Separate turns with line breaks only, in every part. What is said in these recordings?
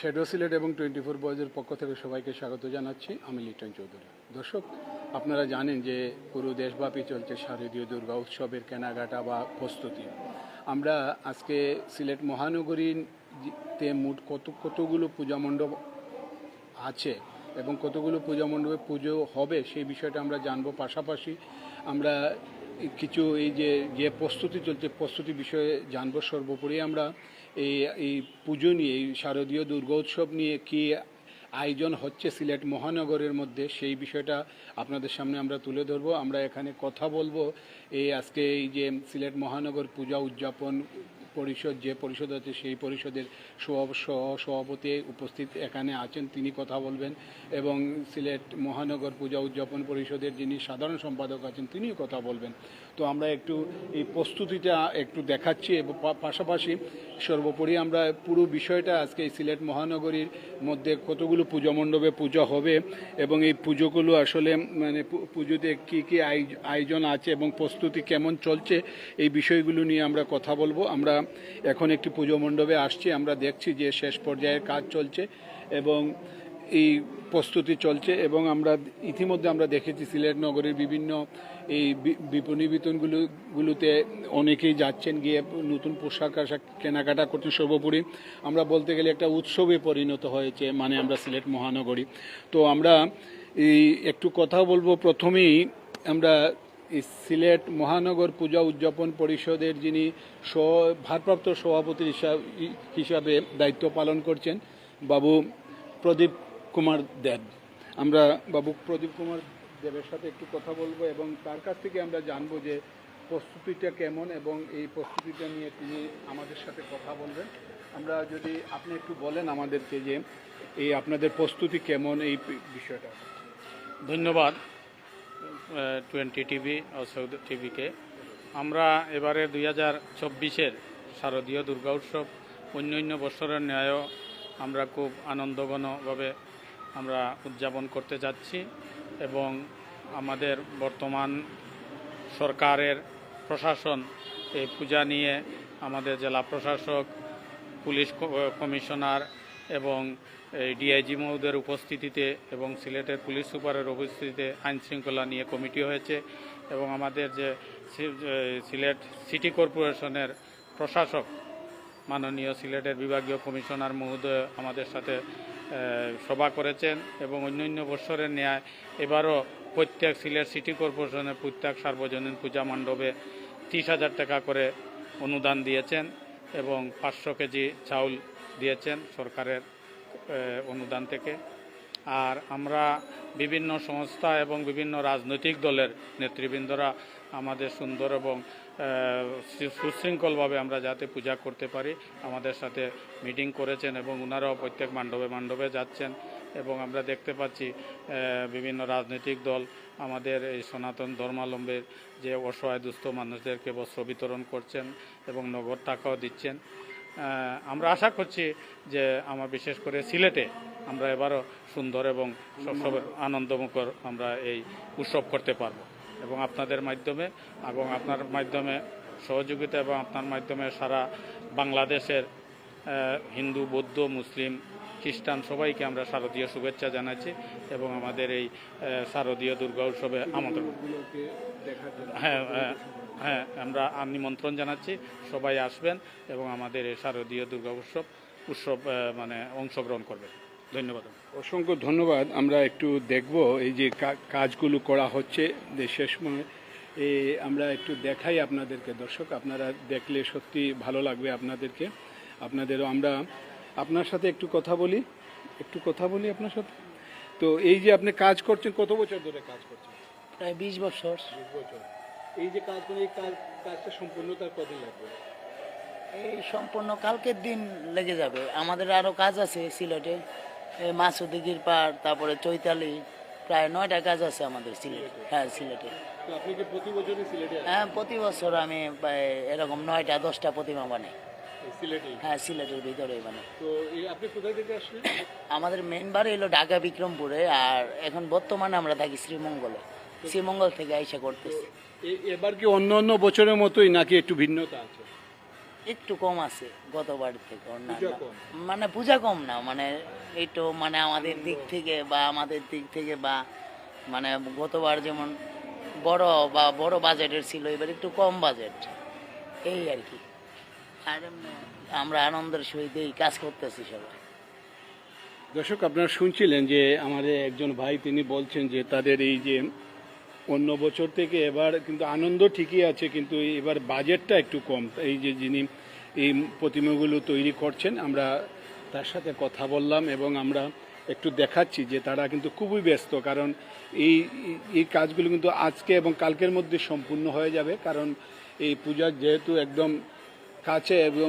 Shadow Sylhet এবং twenty four বয়েজের পক্ষ থেকে সবাইকে স্বাগত জানাচ্ছি। আমি লিটন চৌধুরী। দর্শক, আপনারা জানেন যে পুরো দেশব্যাপী চলছে শারদীয় দুর্গা উৎসবের কেনাকাটা বা প্রস্তুতি। আমরা আজকে সিলেট মহানগরীতে মোট কত, কতগুলো পূজা মণ্ডপ আছে এবং কতগুলো পূজা মণ্ডপে পুজো হবে সেই বিষয়টা আমরা জানব। পাশাপাশি আমরা কিছু এই যে যে প্রস্তুতি চলছে, প্রস্তুতি বিষয়ে জানব সর্বোপরি আমরা। এই এই পুজো নিয়ে, এই শারদীয় দুর্গোৎসব নিয়ে কি আয়োজন হচ্ছে সিলেট মহানগরের মধ্যে, সেই বিষয়টা আপনাদের সামনে আমরা তুলে ধরব। আমরা এখানে কথা বলব। এই আজকে এই যে সিলেট মহানগর পূজা উদযাপন পরিষদ, যে পরিষদ আছে সেই পরিষদের সহ- সভাপতি উপস্থিত এখানে আছেন, তিনি কথা বলবেন এবং সিলেট মহানগর পূজা উদযাপন পরিষদের যিনি সাধারণ সম্পাদক আছেন, তিনিও কথা বলবেন। তো আমরা একটু এই প্রস্তুতিটা একটু দেখাচ্ছি এবং পাশাপাশি সর্বোপরি আমরা পুরো বিষয়টা আজকে এই সিলেট মহানগরীর মধ্যে কতগুলো পুজো মণ্ডপে পুজো হবে এবং এই পুজোগুলো আসলে মানে পুজোতে কী কী আয়োজন আছে এবং প্রস্তুতি কেমন চলছে, এই বিষয়গুলো নিয়ে আমরা কথা বলব। আমরা এখন একটি পুজো মণ্ডপে আসছি, আমরা দেখছি যে শেষ পর্যায়ের কাজ চলছে এবং এই প্রস্তুতি চলছে এবং আমরা ইতিমধ্যে আমরা দেখেছি সিলেট নগরের বিভিন্ন এই বিপণী বিতনগুলো গুলোতে অনেকেই যাচ্ছেন গিয়ে নতুন পোশাক আশাক কেনাকাটা করছেন সর্বোপরি। আমরা বলতে গেলে একটা উৎসবে পরিণত হয়েছে মানে আমরা সিলেট মহানগরী। তো আমরা এই একটু কথা বলব। প্রথমেই আমরা সিলেট মহানগর পূজা উদযাপন পরিষদের যিনি ভারপ্রাপ্ত সভাপতি হিসা- হিসাবে দায়িত্ব পালন করছেন বাবু প্রদীপ কুমার দেব। আমরা বাবু প্রদীপ কুমার দেবের সাথে একটু কথা বলব এবং তার কাছ থেকে আমরা জানব যে প্রস্তুতিটা কেমন এবং এই প্রস্তুতিটা নিয়ে তিনি আমাদের সাথে কথা বলবেন। আমরা যদি আপনি একটু বলেন আমাদেরকে যে এই আপনাদের প্রস্তুতি কেমন এই বিষয়টা।
ধন্যবাদ। টোয়েন্টি টিভি ও টিভিকে আমরা এবারে দুই হাজার চব্বিশের শারদীয় দুর্গা উৎসব অন্য অন্য বছরের ন্যায়ও আমরা খুব আনন্দঘনভাবে আমরা উদযাপন করতে যাচ্ছি এবং আমাদের বর্তমান সরকারের প্রশাসন এই পূজা নিয়ে আমাদের জেলা প্রশাসক, পুলিশ কমিশনার এবং এই ডিআইজি মহোদয়ের উপস্থিতিতে এবং সিলেটের পুলিশ সুপারের উপস্থিতিতে আইন শৃঙ্খলা নিয়ে কমিটি হয়েছে এবং আমাদের যে সিলেট সিটি কর্পোরেশনের প্রশাসক মাননীয় সিলেটের বিভাগীয় কমিশনার মহোদয় আমাদের সাথে সভা করেছেন এবং অন্যান্য বৎসরের ন্যায় এবারও প্রত্যেক সিলেট সিটি কর্পোরেশনের প্রত্যেক সার্বজনীন পূজা মণ্ডপে তিরিশ হাজার টাকা করে অনুদান দিয়েছেন এবং পাঁচশো কেজি চাউল দিয়েছেন সরকারের অনুদান থেকে। আর আমরা বিভিন্ন সংস্থা এবং বিভিন্ন রাজনৈতিক দলের নেতৃবৃন্দরা আমাদের সুন্দর এবং সুশৃঙ্খলভাবে আমরা যাতে পূজা করতে পারি, আমাদের সাথে মিটিং করেছেন এবং ওনারাও প্রত্যেক মণ্ডপে মণ্ডপে যাচ্ছেন এবং আমরা দেখতে পাচ্ছি বিভিন্ন রাজনৈতিক দল আমাদের এই সনাতন ধর্মাবলম্বের যে অসহায় দুস্থ মানুষদেরকে বস্ত্র বিতরণ করছেন এবং নগদ টাকাও দিচ্ছেন। আমরা আশা করছি যে আমার বিশেষ করে সিলেটে আমরা এবারও সুন্দর এবং সবসবের আনন্দমুখর আমরা এই উৎসব করতে পারব। এবং আপনাদের মাধ্যমে এবং আপনার মাধ্যমে সহযোগিতা এবং আপনার মাধ্যমে সারা বাংলাদেশের হিন্দু বৌদ্ধ মুসলিম খ্রিস্টান সবাইকে আমরা শারদীয় শুভেচ্ছা জানাচ্ছি এবং আমাদের এই শারদীয় দুর্গা উৎসবে আমন্ত্রণ।
জন্য
হ্যাঁ। হ্যাঁ, আমরা নিমন্ত্রণ জানাচ্ছি। সবাই আসবেন এবং আমাদের শারদীয় দুর্গা উৎসব উৎসব মানে অংশগ্রহণ করবেন। ধন্যবাদ।
অসংখ্য ধন্যবাদ। আমরা একটু দেখব এই যে কাজগুলো করা হচ্ছে যে শেষ সময় এই আমরা একটু দেখাই আপনাদেরকে। দর্শক আপনারা দেখলে সত্যি ভালো লাগবে আপনাদেরকে। আপনাদেরও আমরা আপনার সাথে একটু কথা বলি। একটু কথা বলি আপনার সাথে? তো এই যে আপনি কাজ করছেন কত বছর ধরে কাজ করছেন?
প্রায় বিশ বছর।
বিশ বছর। এই যে কাজ মানে এই কাজ কাজটা সম্পূর্ণতার কদিন লাগবে?
এই সম্পূর্ণ কালকের দিন লেগে যাবে। আমাদের আরও কাজ আছে সিলেটে। এই মাসুদিগির পাড় তারপরে চৈতালি প্রায় নয়টা কাজ আছে আমাদের সিলেটে। হ্যাঁ সিলেটে। হ্যাঁ প্রতি বছর আমি এরকম নয়টা দশটা প্রতিমা বানাই। হ্যাঁ সিলেটের ভিতরে বানাই।
তো আপনি কোথায় থেকে আসলেন
আমাদের মেন বাড়ি হলো ঢাকা বিক্রমপুরে আর এখন বর্তমানে আমরা থাকি শ্রীমঙ্গলে। শ্রীমঙ্গল থেকে আইসা করতেছি।
এবার কি অন্য অন্য বছরের মতোই নাকি একটু ভিন্নতা আছে?
একটু কম আছে গতবার থেকে অন্যান্য। মানে পূজা কম না মানে একটু মানে আমাদের দিক থেকে বা আমাদের দিক থেকে বা মানে গতবার যেমন বড় বা বড় বাজেটের ছিল এবার একটু কম বাজেট। এই আর কি। আর আমরা আনন্দের সহিত এই কাজ করতেছি সবাই।
দর্শক আপনারা শুনছিলেন যে আমাদের একজন ভাই তিনি বলছেন যে তাদের এই যে অন্য বছর থেকে এবার কিন্তু আনন্দ ঠিকই আছে, কিন্তু এবার বাজেটটা একটু কম। এই যে যিনি এই প্রতিমাগুলো তৈরি করছেন, আমরা তার সাথে কথা বললাম এবং আমরা একটু দেখাচ্ছি যে তারা কিন্তু খুবই ব্যস্ত, কারণ এই এই কাজগুলো কিন্তু আজকে এবং কালকের মধ্যে সম্পূর্ণ হয়ে যাবে, কারণ এই পূজার যেহেতু একদম কাছে এবং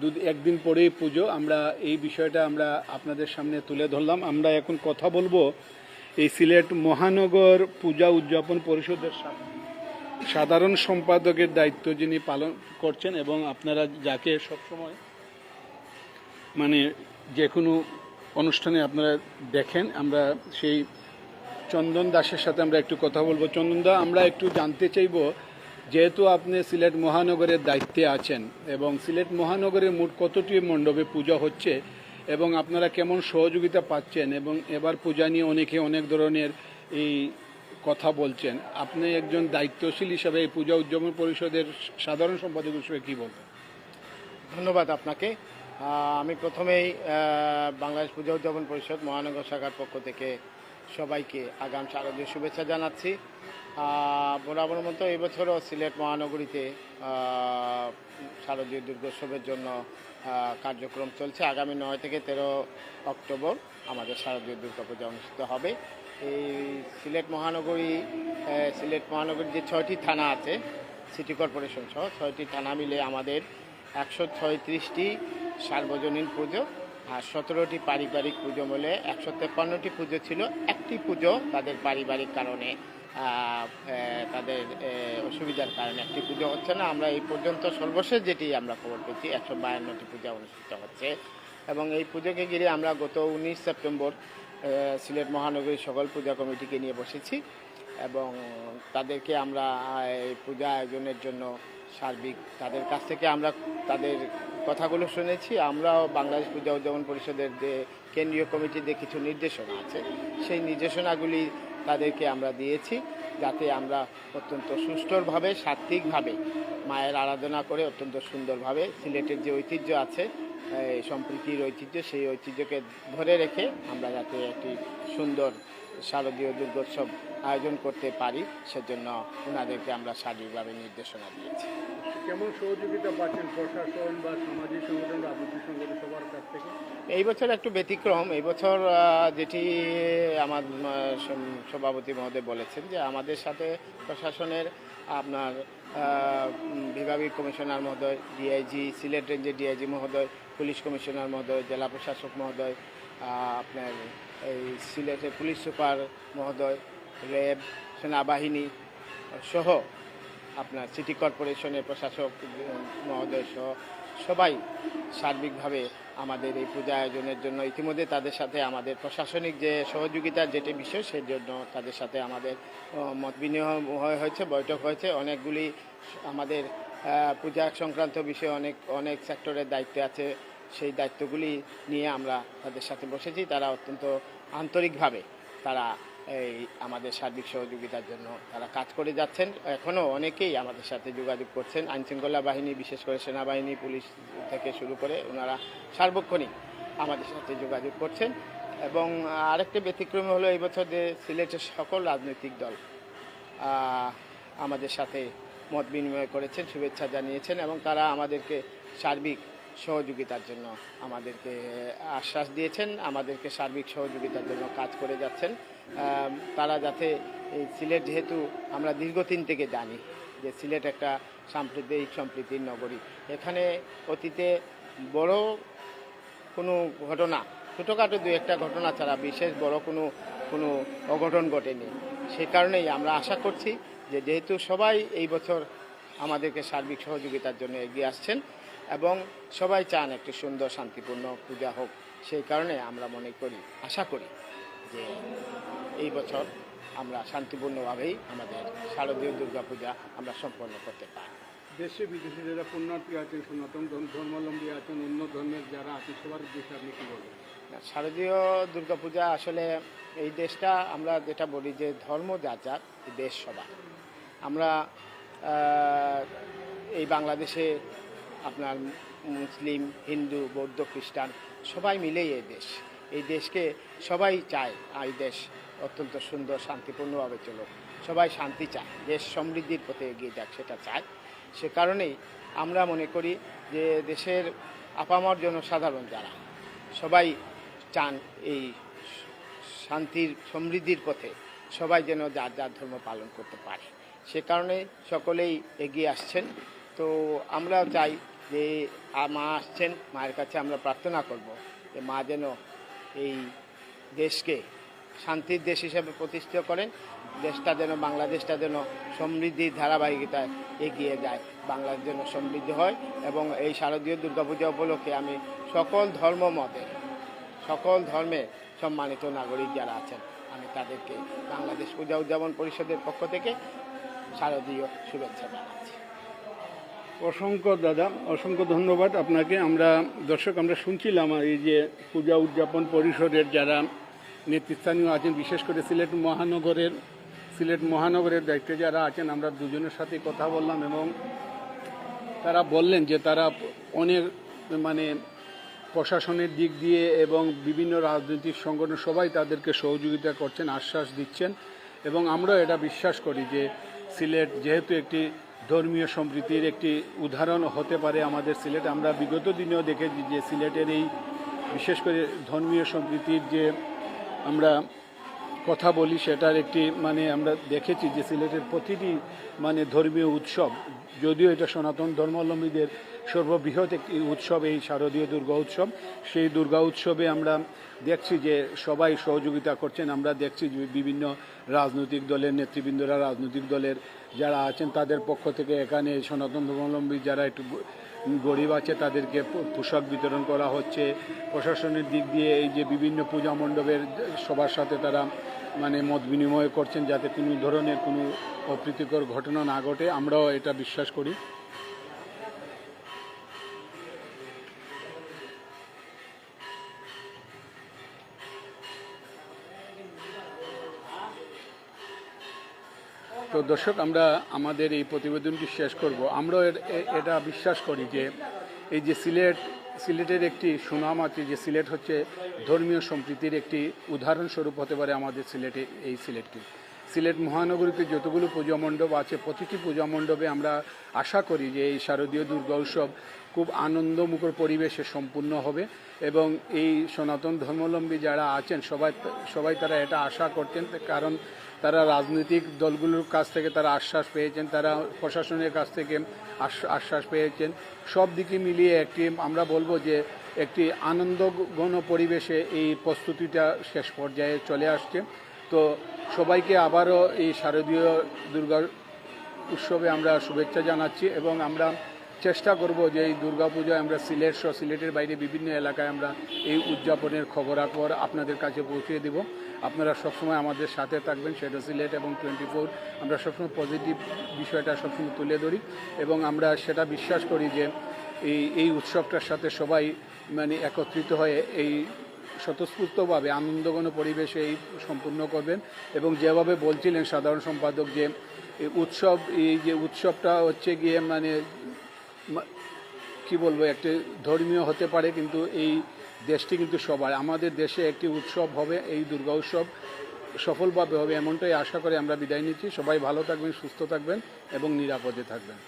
দু, একদিন পরেই পুজো, আমরা এই বিষয়টা আমরা আপনাদের সামনে তুলে ধরলাম। আমরা এখন কথা বলব এই সিলেট মহানগর পূজা উদযাপন পরিষদের সাধারণ সম্পাদকের দায়িত্ব যিনি পালন করছেন এবং আপনারা যাকে সবসময় মানে যে কোনো অনুষ্ঠানে আপনারা দেখেন, আমরা সেই চন্দন দাসের সাথে আমরা একটু কথা বলব। চন্দন দা, আমরা একটু জানতে চাইব, যেহেতু আপনি সিলেট মহানগরের দায়িত্বে আছেন এবং সিলেট মহানগরের মোট কতটি মণ্ডপে পূজা হচ্ছে এবং আপনারা কেমন সহযোগিতা পাচ্ছেন এবং এবার পূজা নিয়ে অনেকে অনেক ধরনের এই কথা বলছেন। আপনি একজন দায়িত্বশীল হিসাবে এই পূজা উদযাপন পরিষদের সাধারণ সম্পাদক হিসেবে কী বলবেন?
ধন্যবাদ আপনাকে। আমি প্রথমেই বাংলাদেশ পূজা উদযাপন পরিষদ মহানগর শাখার পক্ষ থেকে সবাইকে আগাম শারদীয় শুভেচ্ছা জানাচ্ছি। বরাবর মতো এবছরও সিলেট মহানগরীতে শারদীয় দুর্গোৎসবের জন্য কার্যক্রম চলছে। আগামী নয় থেকে তেরো অক্টোবর আমাদের শারদীয় দুর্গাপূজা অনুষ্ঠিত হবে। এই সিলেট মহানগরী সিলেট মহানগরীর যে ছয়টি থানা আছে, সিটি কর্পোরেশন সহ ছয়টি থানা মিলে আমাদের একশো ছয়ত্রিশটি সার্বজনীন পুজো আর সতেরোটি পারিবারিক পুজো মিলে একশো তেপ্পান্নটি পুজো ছিল। একটি পুজো তাদের পারিবারিক কারণে তাদের অসুবিধার কারণে একটি পুজো হচ্ছে না। আমরা এই পর্যন্ত সর্বশেষ যেটি আমরা খবর পেয়েছি, একশো বায়ান্নটি পূজা অনুষ্ঠিত হচ্ছে। এবং এই পুজোকে ঘিরে আমরা গত উনিশ সেপ্টেম্বর সিলেট মহানগরী সকল পূজা কমিটিকে নিয়ে বসেছি এবং তাদেরকে আমরা এই পূজা আয়োজনের জন্য সার্বিক তাদের কাছ থেকে আমরা তাদের কথাগুলো শুনেছি। আমরাও বাংলাদেশ পূজা উদযাপন পরিষদের যে কেন্দ্রীয় কমিটিতে কিছু নির্দেশনা আছে, সেই নির্দেশনাগুলি তাদেরকে আমরা দিয়েছি যাতে আমরা অত্যন্ত সুষ্ঠুরভাবে, সাত্ত্বিকভাবে মায়ের আরাধনা করে অত্যন্ত সুন্দরভাবে সিলেটের যে ঐতিহ্য আছে সম্প্রীতির ঐতিহ্য, সেই ঐতিহ্যকে ধরে রেখে আমরা যাতে একটি সুন্দর শারদীয় দুর্গোৎসব আয়োজন করতে পারি, সেজন্য ওনাদেরকে আমরা সার্বিকভাবে নির্দেশনা দিয়েছি।
কেমন সহযোগিতা পাচ্ছেন প্রশাসন বা সামাজিক সংগঠন আপত্তি সংগঠন সবার কাছ থেকে?
এই বছর একটু ব্যতিক্রম। এই বছর যেটি আমার সভাপতি মহোদয় বলেছেন যে আমাদের সাথে প্রশাসনের আপনার বিভাগীয় কমিশনার মহোদয় ডিআইজি সিলেট রেঞ্জের ডিআইজি মহোদয়, পুলিশ কমিশনার মহোদয়, জেলা প্রশাসক মহোদয় আপনার এই সিলেটের পুলিশ সুপার মহোদয় র্যাব সেনাবাহিনী সহ আপনার সিটি কর্পোরেশনের প্রশাসক মহোদয় সহ সবাই সার্বিকভাবে আমাদের এই পূজা আয়োজনের জন্য ইতিমধ্যে তাদের সাথে আমাদের প্রশাসনিক যে সহযোগিতার যেটি বিষয়, সেই জন্য তাদের সাথে আমাদের মত বিনিময় হয়েছে, বৈঠক হয়েছে। অনেকগুলি আমাদের পূজা সংক্রান্ত বিষয়ে অনেক অনেক সেক্টরের দায়িত্বে আছে। সেই দায়িত্বগুলি নিয়ে আমরা তাদের সাথে বসেছি। তারা অত্যন্ত আন্তরিকভাবে তারা এই আমাদের সার্বিক সহযোগিতার জন্য তারা কাজ করে যাচ্ছেন। এখনও অনেকেই আমাদের সাথে যোগাযোগ করছেন। আইনশৃঙ্খলা বাহিনী, বিশেষ করে সেনাবাহিনী, পুলিশ থেকে শুরু করে ওনারা সার্বক্ষণিক আমাদের সাথে যোগাযোগ করছেন। এবং আরেকটি ব্যতিক্রম হলো এই বছর যে সিলেটের সকল রাজনৈতিক দল আমাদের সাথে মত বিনিময় করেছেন, শুভেচ্ছা জানিয়েছেন এবং তারা আমাদেরকে সার্বিক সহযোগিতার জন্য আমাদেরকে আশ্বাস দিয়েছেন। আমাদেরকে সার্বিক সহযোগিতার জন্য কাজ করে যাচ্ছেন। তারা যাতে এই সিলেট যেহেতু আমরা দীর্ঘদিন থেকে জানি যে সিলেট একটা সাম্প্রদায়িক সম্প্রীতির নগরী। এখানে অতীতে বড় কোনো ঘটনা, ছোটোখাটো দু একটা ঘটনা ছাড়া বিশেষ বড় কোনো কোনো অঘটন ঘটেনি। সে কারণেই আমরা আশা করছি যে যেহেতু সবাই এই বছর আমাদেরকে সার্বিক সহযোগিতার জন্য এগিয়ে আসছেন এবং সবাই চান একটি সুন্দর, শান্তিপূর্ণ পূজা হোক, সেই কারণে আমরা মনে করি, আশা করি যে এই বছর আমরা শান্তিপূর্ণভাবেই আমাদের শারদীয় দুর্গাপূজা আমরা সম্পন্ন করতে পারি।
দেশে বিদেশে যারা পুণ্যার্থী আছেন সনাতন ধর্ম- ধর্মাবলম্বী আছেন অন্য ধর্মের যারা আছেন সবার উদ্দেশ্যে আপনি কী বলবেন?
না, শারদীয় দুর্গাপূজা আসলে এই দেশটা আমরা যেটা বলি যে ধর্ম যার যার দেশ সবার আমরা এই বাংলাদেশে আপনার মুসলিম হিন্দু বৌদ্ধ খ্রিস্টান সবাই মিলেই এই দেশ। এই দেশকে সবাই চায় এই দেশ অত্যন্ত সুন্দর, শান্তিপূর্ণভাবে চলুক সবাই শান্তি চায়, দেশ সমৃদ্ধির পথে এগিয়ে যাক, সেটা চায়। সে কারণেই আমরা মনে করি যে দেশের আপামর জনসাধারণ যারা, সবাই চান এই শান্তির, সমৃদ্ধির পথে সবাই যেন যার যার ধর্ম পালন করতে পারে। সে কারণে সকলেই এগিয়ে আসছেন। তো আমরাও চাই যে মা আসছেন, মায়ের কাছে আমরা প্রার্থনা করব যে মা যেন এই দেশকে শান্তির দেশ হিসেবে প্রতিষ্ঠিত করেন, দেশটা যেন, বাংলাদেশটা যেন সমৃদ্ধির ধারাবাহিকতায় এগিয়ে যায়, বাংলাদেশ যেন সমৃদ্ধ হয় এবং এই শারদীয় দুর্গাপূজা উপলক্ষে আমি সকল ধর্ম মতে, সকল ধর্মে সম্মানিত নাগরিক যারা আছেন, আমি তাদেরকে বাংলাদেশ পূজা উদযাপন পরিষদের পক্ষ থেকে শারদীয় শুভেচ্ছা জানাচ্ছি।
অসংখ্য দাদা, অসংখ্য ধন্যবাদ। আপনাকে আমরা, দর্শক, আমরা শুনছিলাম এই যে পূজা উদযাপন পরিষদের যারা নেতৃস্থানীয় আছেন, বিশেষ করে সিলেট মহানগরের সিলেট মহানগরের দায়িত্বে যারা আছেন, আমরা দুজনের সাথে কথা বললাম এবং তারা বললেন যে তারা অনেক মানে প্রশাসনের দিক দিয়ে এবং বিভিন্ন রাজনৈতিক সংগঠন সবাই তাদেরকে সহযোগিতা করছেন, আশ্বাস দিচ্ছেন এবং আমরা এটা বিশ্বাস করি যে সিলেট যেহেতু একটি ধর্মীয় সম্প্রীতির একটি উদাহরণ হতে পারে আমাদের সিলেট, আমরা বিগত দিনেও দেখেছি যে সিলেটের এই বিশেষ করে ধর্মীয় সম্প্রীতির যে আমরা কথা বলি সেটার একটি মানে আমরা দেখেছি যে সিলেটের প্রতিটি মানে ধর্মীয় উৎসব, যদিও এটা সনাতন ধর্মাবলম্বীদের সর্ববৃহৎ একটি উৎসব, এই শারদীয় দুর্গা উৎসব, সেই দুর্গা উৎসবে আমরা দেখছি যে সবাই সহযোগিতা করছেন। আমরা দেখছি যে বিভিন্ন রাজনৈতিক দলের নেতৃবৃন্দরা, রাজনৈতিক দলের যারা আছেন, তাদের পক্ষ থেকে এখানে সনাতন ধর্মাবলম্বী যারা একটু গরিব আছে, তাদেরকে পোশাক বিতরণ করা হচ্ছে। প্রশাসনের দিক দিয়ে এই যে বিভিন্ন পূজা মণ্ডপের সবার সাথে তারা মানে মত বিনিময় করছেন যাতে কোনো ধরনের কোনো অপ্রীতিকর ঘটনা না ঘটে। আমরাও এটা বিশ্বাস করি। তো দর্শক, আমরা আমাদের এই প্রতিবেদনটি শেষ করব। আমরা এটা বিশ্বাস করি যে এই যে সিলেট, সিলেটের একটি সুনাম আছে যে সিলেট হচ্ছে ধর্মীয় সম্প্রীতির একটি উদাহরণস্বরূপ হতে পারে আমাদের সিলেটে, এই সিলেটকে সিলেট মহানগরীতে যতগুলো পূজা মণ্ডপ আছে, প্রতিটি পূজা মণ্ডপে আমরা আশা করি যে এই শারদীয় দুর্গা উৎসব খুব আনন্দমুখর পরিবেশে সম্পূর্ণ হবে এবং এই সনাতন ধর্মাবলম্বী যারা আছেন, সবাই সবাই তারা এটা আশা করতেন কারণ তারা রাজনৈতিক দলগুলোর কাছ থেকে তারা আশ্বাস পেয়েছেন, তারা প্রশাসনের কাছ থেকে আশ্বাস পেয়েছেন। সব দিকে মিলিয়ে একটি, আমরা বলব যে একটি আনন্দঘন পরিবেশে এই প্রস্তুতিটা শেষ পর্যায়ে চলে আসছে। তো সবাইকে আবারও এই শারদীয় দুর্গা উৎসবে আমরা শুভেচ্ছা জানাচ্ছি এবং আমরা চেষ্টা করব যে এই দুর্গাপূজায় আমরা সিলেট সহ সিলেটের বাইরে বিভিন্ন এলাকায় আমরা এই উদযাপনের খবরাখবর আপনাদের কাছে পৌঁছে দেব। আপনারা সবসময় আমাদের সাথে থাকবেন, সেটা সিলেট এবং টোয়েন্টি ফোর আমরা সবসময় পজিটিভ বিষয়টা সবসময় তুলে ধরি এবং আমরা সেটা বিশ্বাস করি যে এই এই উৎসবটার সাথে সবাই মানে একত্রিত হয়ে এই স্বতঃস্ফূর্তভাবে আনন্দঘন পরিবেশে এই সম্পূর্ণ করবেন এবং যেভাবে বলছিলেন সাধারণ সম্পাদক যে উৎসব, এই যে উৎসবটা হচ্ছে গিয়ে মানে কি বলব, একটি ধর্মীয় হতে পারে, কিন্তু এই দেশটি কিন্তু সবার। আমাদের দেশে একটি উৎসব হবে, এই দুর্গা উৎসব সফলভাবে হবে এমনটাই আশা করে আমরা বিদায় নিচ্ছি। সবাই ভালো থাকবেন, সুস্থ থাকবেন এবং নিরাপদে থাকবেন।